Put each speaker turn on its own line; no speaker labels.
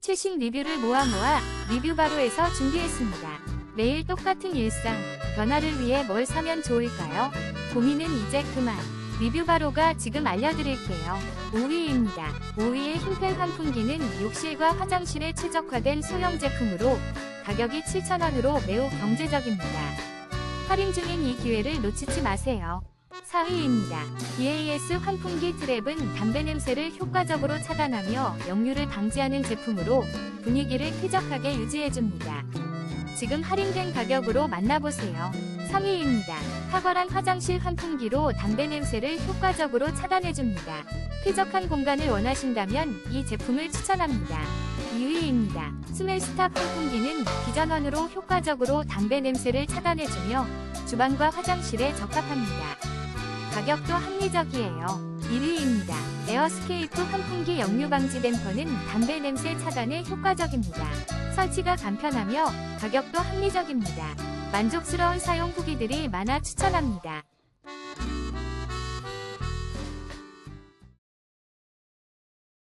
최신 리뷰를 모아 모아 리뷰바로에서 준비했습니다. 매일 똑같은 일상, 변화를 위해 뭘 사면 좋을까요? 고민은 이제 그만. 리뷰바로가 지금 알려드릴게요. 5위입니다. 5위의 힘펠 환풍기는 욕실과 화장실에 최적화된 소형 제품으로 가격이 7,000원으로 매우 경제적입니다. 할인 중인 이 기회를 놓치지 마세요. 4위입니다. BAS 환풍기 트랩은 담배 냄새를 효과적으로 차단하며 역류를 방지하는 제품으로 분위기를 쾌적하게 유지해줍니다. 지금 할인된 가격으로 만나보세요. 3위입니다. 탁월한 화장실 환풍기로 담배 냄새를 효과적으로 차단해줍니다. 쾌적한 공간을 원하신다면 이 제품을 추천합니다. 2위입니다. 스멜스탑 환풍기는 기전원으로 효과적으로 담배 냄새를 차단해주며 주방과 화장실에 적합합니다. 가격도 합리적이에요. 1위입니다. 에어스케이프 환풍기 역류 방지 댐퍼는 담배 냄새 차단에 효과적입니다. 설치가 간편하며 가격도 합리적입니다. 만족스러운 사용 후기들이 많아 추천합니다.